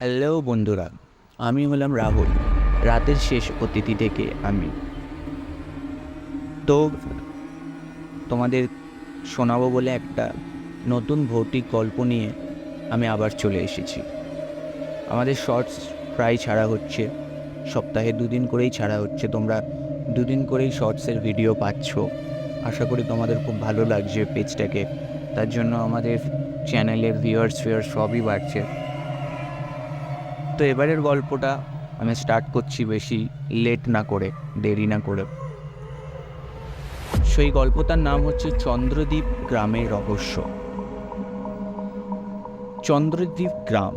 Hello বন্ধুরা। আমি হলাম রাহুল। রাতের শেষ অতিথি থেকে আমি। তো, তোমাদের শোনাবো বলে একটা নতুন ভৌতিক গল্প নিয়ে আমি আবার চলে এসেছি। আমাদের শর্টস প্রায় ছাড়া হচ্ছে। সপ্তাহে দুদিন করেই ছাড়া হচ্ছে। তোমরা দুদিন করেই শর্টসের ভিডিও পাচ্ছ। আশা করি তোমাদের খুব ভালো লাগছে পেজটাকে। তার জন্য আমাদের চ্যানেলের ভিউয়ার্স ফিয়ার্স সবই বাড়ছে। তো এবারের গল্পটা আমি স্টার্ট করছি বেশি লেট না করে, দেরি না করে। সেই গল্পটার নাম হচ্ছে চন্দ্রদ্বীপ গ্রামের রহস্য। চন্দ্রদ্বীপ গ্রাম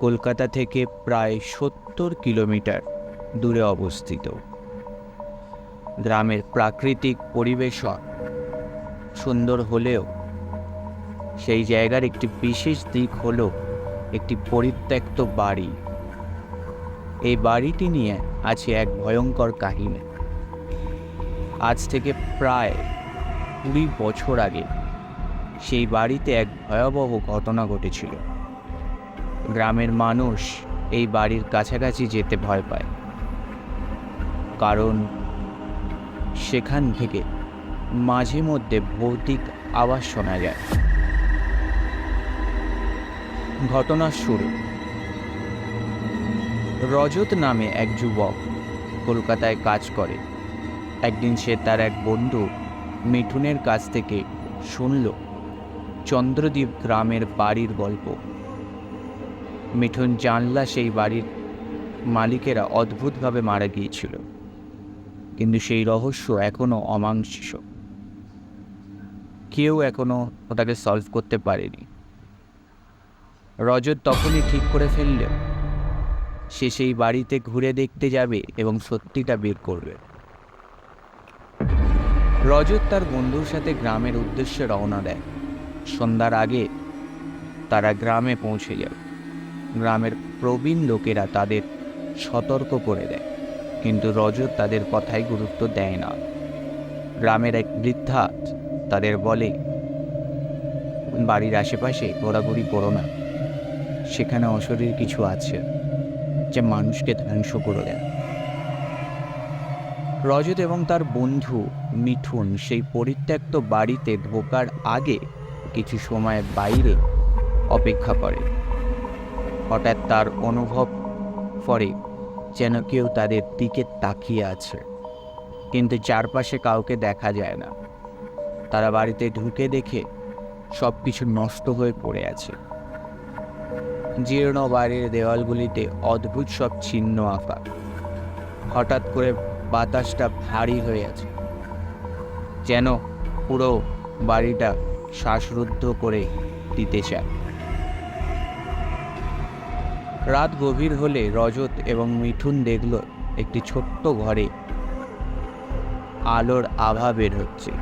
কলকাতা থেকে প্রায় সত্তর কিলোমিটার দূরে অবস্থিত। গ্রামের প্রাকৃতিক পরিবেশন সুন্দর হলেও সেই জায়গার একটি বিশেষ দিক হলো একটি পরিত্যক্ত বাড়ি। এই বাড়িটি নিয়ে আছে এক ভয়ঙ্কর কাহিনী। আজ থেকে প্রায় কুড়ি বছর আগে সেই বাড়িতে এক ভয়াবহ ঘটনা ঘটেছিল। গ্রামের মানুষ এই বাড়ির কাছাকাছি যেতে ভয় পায়। কারণ সেখান থেকে মাঝে মধ্যে ভৌতিক আওয়াজ শোনা যায়। ঘটনার শুরু। রজত নামে এক যুবক কলকাতায় কাজ করে। একদিন সে তার এক বন্ধু মিঠুনের কাছ থেকে শুনল চন্দ্রদ্বীপ গ্রামের বাড়ির গল্প। মিঠুন জানলা সেই বাড়ির মালিকেরা অদ্ভুতভাবে মারা গিয়েছিল। কিন্তু সেই রহস্য এখনও অমাংস কেউ এখনও ওটাকে সলভ করতে পারেনি। রজত তখনই ঠিক করে ফেলল। সে সেই বাড়িতে ঘুরে দেখতে যাবে এবং সত্যিটা বের করবে। রজত তার বন্ধুর সাথে গ্রামের উদ্দেশ্যে রওনা দেয়। সন্ধ্যার আগে তারা গ্রামে পৌঁছে যাবে গ্রামের প্রবীণ লোকেরা তাদের সতর্ক করে দেয়, কিন্তু রজত তাদের কথায় গুরুত্ব দেয় না। গ্রামের এক বৃদ্ধা তাদের বলে, বাড়ির আশেপাশে ঘোরাঘুরি করো না। সেখানে অশরীর কিছু আছে যে মানুষকে ধ্বংস করে দেয় রজত এবং তার বন্ধু মিঠুন সেই পরিত্যক্ত বাড়িতে ঢোকার আগে কিছু সময় বাইরে অপেক্ষা করে। হঠাৎ তার অনুভব করে যেন কেউ তাদের দিকে তাকিয়ে আছে, কিন্তু চারপাশে কাউকে দেখা যায় না। তারা বাড়িতে ঢুকে দেখে সব কিছু নষ্ট হয়ে পড়ে আছে। জীর্ণ বাড়ির দেওয়ালগুলিতে অদ্ভুত সব চিহ্ন আঁকা। হঠাৎ করে বাতাসটা ভারী হয়ে আছে, যেন পুরো বাড়িটা শ্বাসরুদ্ধ করে দিতে চায়। রাত গভীর হলে রজত এবং মিঠুন দেখল একটি ছোট্ট ঘরে আলোর আভা বের হচ্ছে।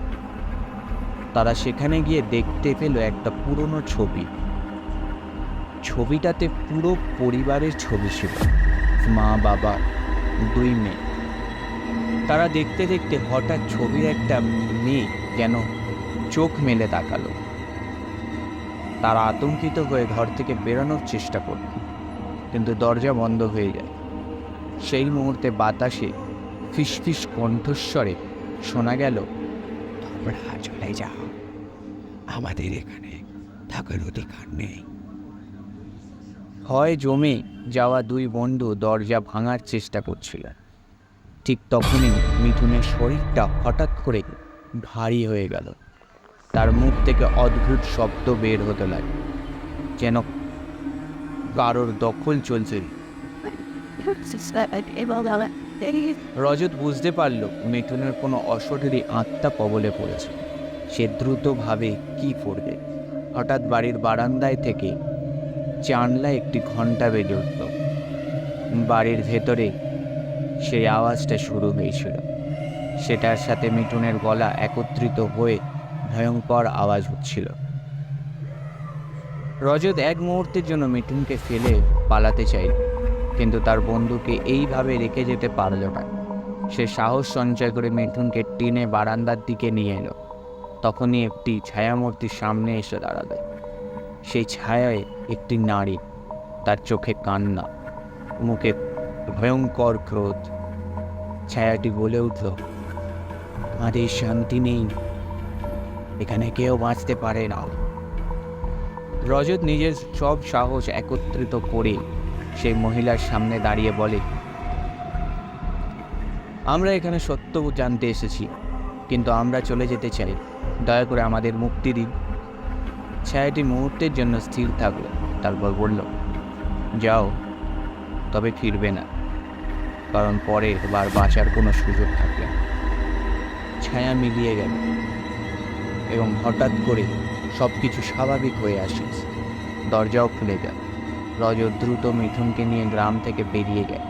তারা সেখানে গিয়ে দেখতে পেল একটা পুরনো ছবি। ছবিটাতে পুরো পরিবারের ছবি ছিল। মা, বাবা, দুই মেয়ে। তারা দেখতে দেখতে হঠাৎ ছবির একটা মেয়ে যেন চোখ মেলে তাকালো। তারা আতঙ্কিত হয়ে ঘর থেকে বেরোনোর চেষ্টা করল, কিন্তু দরজা বন্ধ হয়ে যায়। সেই মুহূর্তে বাতাসে ফিসফিস কণ্ঠস্বরে শোনা গেল, তোমরা চলে যাও। আমাদের এখানে থাকার অধিকার নেই। হয় জমে যাওয়া দুই বন্ধু দরজা ভাঙার চেষ্টা করছিল। ঠিক তখনই মিঠুনের শরীরটা হঠাৎ করে ভারী হয়ে গেল। তার মুখ থেকে অদ্ভুত শব্দ বের হতে লাগে যেন কারোর দখল চলছে। রজত বুঝতে পারল মিঠুনের কোনো অশরীরী আত্মা কবলে পড়েছে। সে দ্রুতভাবে কি করবে? হঠাৎ বাড়ির বারান্দায় থেকে জানলায় একটি ঘণ্টা বেজে উঠল। বাড়ির ভেতরে সেই আওয়াজটা শুরু হয়েছিল। সেটার সাথে মিঠুনের গলা একত্রিত হয়ে ভয়ঙ্কর আওয়াজ হচ্ছিল। রজত এক মুহূর্তের জন্য মিঠুনকে ফেলে পালাতে চাইল, কিন্তু তার বন্ধুকে এইভাবে রেখে যেতে পারল না। সে সাহস সঞ্চয় করে মিঠুনকে টিনে বারান্দার দিকে নিয়ে এলো। তখনই একটি ছায়ামূর্তির সামনে এসে দাঁড়াবে সেই ছায়ায় একটি নারী, তার চোখে কান্না, মুখে ভয়ঙ্কর ক্রোধ। ছায়াটি বলে উঠল আমাদের শান্তি নেই। এখানে কেউ বাঁচতে পারে না। রজত নিজের সব সাহস একত্রিত করে সেই মহিলার সামনে দাঁড়িয়ে বলে, আমরা এখানে সত্য জানতে এসেছি, কিন্তু আমরা চলে যেতে চাই। দয়া করে আমাদের মুক্তি দিন। ছায়াটি মুহূর্তের জন্য স্থির থাকল, তারপর বলল, যাও, তবে ফিরবে না, কারণ পরে বার বাঁচার কোনো সুযোগ থাকবে না। ছায়া মিলিয়ে গেল এবং হঠাৎ করে সব কিছু স্বাভাবিক হয়ে আসে। দরজাও খুলে গেল। রজত দ্রুত মিঠুনকে নিয়ে গ্রাম থেকে বেরিয়ে গেল।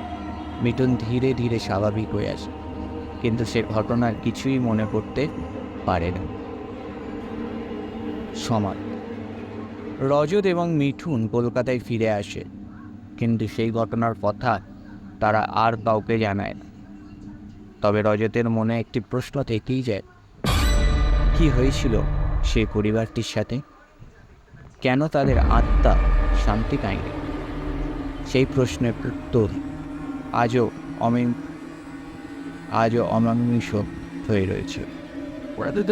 মিঠুন ধীরে ধীরে স্বাভাবিক হয়ে আসে, কিন্তু সে ঘটনার কিছুই মনে করতে পারে না। সমাজ রজত এবং মিঠুন কলকাতায় ফিরে আসে। কিন্তু সেই ঘটনার কথা তারা আর কাউকে জানায় না। তবে রজতের মনে একটি প্রশ্ন থেকেই যায় কি হয়েছিল সেই পরিবারটির সাথে? কেন তাদের আত্মা শান্তি পায়নি? সেই প্রশ্নের উত্তর আজও অমিম আজও অমানুষ হয়ে রয়েছে। Rather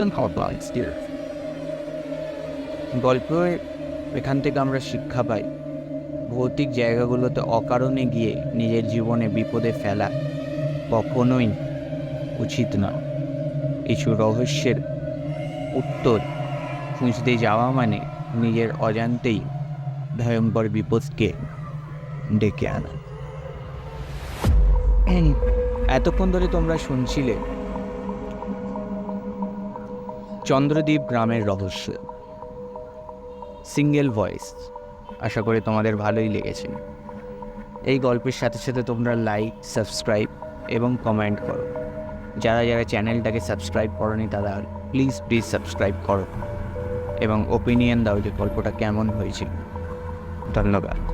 এখান থেকে আমরা শিক্ষা পাই। ভৌতিক জায়গাগুলোতে অকারণে গিয়ে নিজের জীবনে বিপদে ফেলা কখনোই উচিত না। কিছু রহস্যের উত্তর খুঁজতে যাওয়া মানে নিজের অজান্তেই ভয়ঙ্কর বিপদকে ডেকে আনা। এতক্ষণ ধরে তোমরা শুনছিলে চন্দ্রদ্বীপ গ্রামের রহস্য। সিঙ্গেল ভয়েস আশা করি তোমাদের ভালোই লেগেছে। এই গল্পের সাথে সাথে তোমরা লাইক সাবস্ক্রাইব এবং কমেন্ট করো। যারা যারা চ্যানেলটাকে সাবস্ক্রাইব করনি তারা প্লিজ প্লিজ সাবস্ক্রাইব করো। এবং ওপিনিয়ন দাও যে গল্পটা কেমন হয়েছিল। ধন্যবাদ।